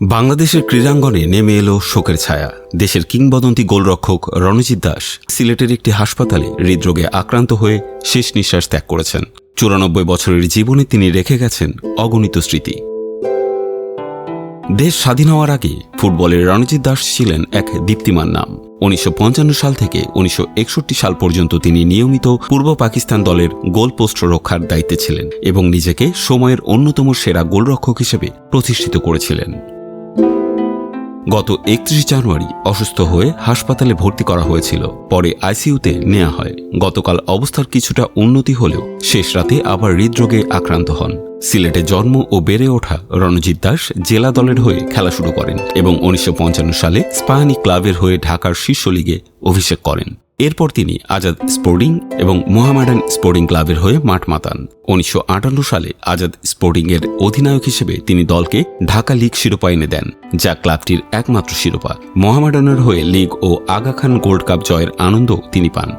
বাংলাদেশের ক্রীড়াঙ্গনে নেমে এলো শোকের ছায়া। দেশের কিংবদন্তি গোলরক্ষক রণজিৎ দাস সিলেটের একটি হাসপাতালে হৃদরোগে আক্রান্ত হয়ে শেষ নিঃশ্বাস ত্যাগ করেছেন। চুরানব্বই বছরের জীবনে তিনি রেখে গেছেন অগণিত স্মৃতি। দেশ স্বাধীন হওয়ার আগে ফুটবলের রণজিৎ দাস ছিলেন এক দীপ্তিমান নাম। উনিশশো পঞ্চান্ন সাল থেকে উনিশশো একষট্টি সাল পর্যন্ত তিনি নিয়মিত পূর্ব পাকিস্তান দলের গোলপোস্ট রক্ষার দায়িত্বে ছিলেন এবং নিজেকে সময়ের অন্যতম সেরা গোলরক্ষক হিসেবে প্রতিষ্ঠিত করেছিলেন। গত একত্রিশ জানুয়ারি অসুস্থ হয়ে হাসপাতালে ভর্তি করা হয়েছিল। পরে আইসিইউতে নেওয়া হয়। গতকাল অবস্থার কিছুটা উন্নতি হলেও শেষ রাতে আবার হৃদরোগে আক্রান্ত হন। সিলেটে জন্ম ও বেড়ে ওঠা রণজিৎ দাস জেলা দলের হয়ে খেলা শুরু করেন এবং উনিশশো পঞ্চান্ন সালে স্পায়ানি ক্লাবের হয়ে ঢাকার শীর্ষ লিগে অভিষেক করেন। এরপর তিনি আজাদ স্পোর্টিং এবং মোহামেডান স্পোর্টিং ক্লাবের হয়ে মাঠ মাতান। উনিশশো আটান্ন সালে আজাদ স্পোর্টিংয়ের অধিনায়ক হিসেবে তিনি দলকে ঢাকা লীগ শিরোপা এনে দেন, যা ক্লাবটির একমাত্র শিরোপা। মোহামেডানের হয়ে লীগ ও আগা খান গোল্ড কাপ জয়ের আনন্দ তিনি পান।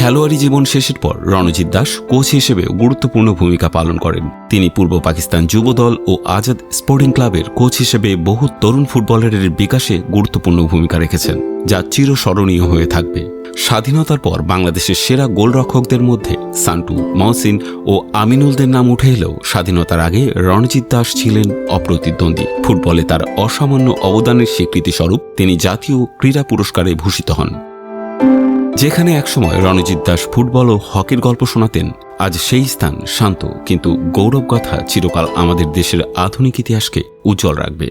খেলোয়াড়ি জীবন শেষের পর রণজিৎ দাস কোচ হিসেবে গুরুত্বপূর্ণ ভূমিকা পালন করেন। তিনি পূর্ব পাকিস্তান যুবদল ও আজাদ স্পোর্টিং ক্লাবের কোচ হিসেবে বহু তরুণ ফুটবলারের বিকাশে গুরুত্বপূর্ণ ভূমিকা রেখেছেন, যা চিরস্মরণীয় হয়ে থাকবে। স্বাধীনতার পর বাংলাদেশের সেরা গোলরক্ষকদের মধ্যে সান্টু, মহসিন ও আমিনুলদের নাম উঠে এলেও স্বাধীনতার আগে রণজিৎ দাস ছিলেন অপ্রতিদ্বন্দ্বী। ফুটবলে তার অসামান্য অবদানের স্বীকৃতিস্বরূপ তিনি জাতীয় ক্রীড়া পুরস্কারে ভূষিত হন। যেখানে একসময় রণজিৎ দাস ফুটবল ও হকির গল্প শোনাতেন, আজ সেই স্থান শান্ত, কিন্তু গৌরব কথা চিরকাল আমাদের দেশের আধুনিক ইতিহাসকে উজ্জ্বল রাখবে।